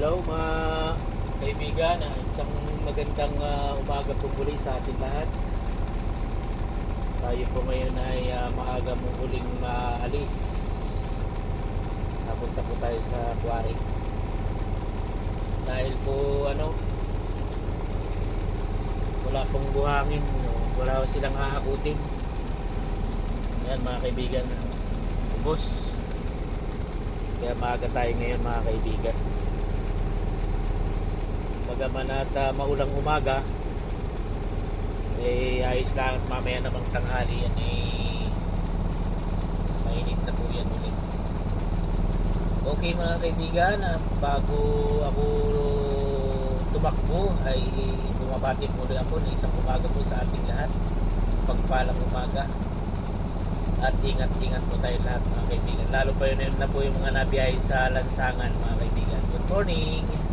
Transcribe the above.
Hello mga kaibigan, isang magandang ah, umaga po muli sa ating lahat. Tayo po ngayon ay ah, maaga mong huling maalis. Napunta po tayo sa quarry. Dahil po ano, wala pong buhangin, wala silang aakutin. Yan mga kaibigan, ubos. Kaya maaga tayo ngayon mga kaibigan. Bagaman at ah, maulang umaga, eh ayos lang at mamaya namang tanghali yan eh mainit na po yan ulit. Okay mga kaibigan, ah, bago ako tumakbo ay bumabati muli ako na isang umaga po sa ating lahat. Pagpalang umaga. At ingat-ingat po tayo lahat mga kaibigan. Lalo pa yun na po yung mga nabiyahe sa lansangan mga kaibigan. Good morning!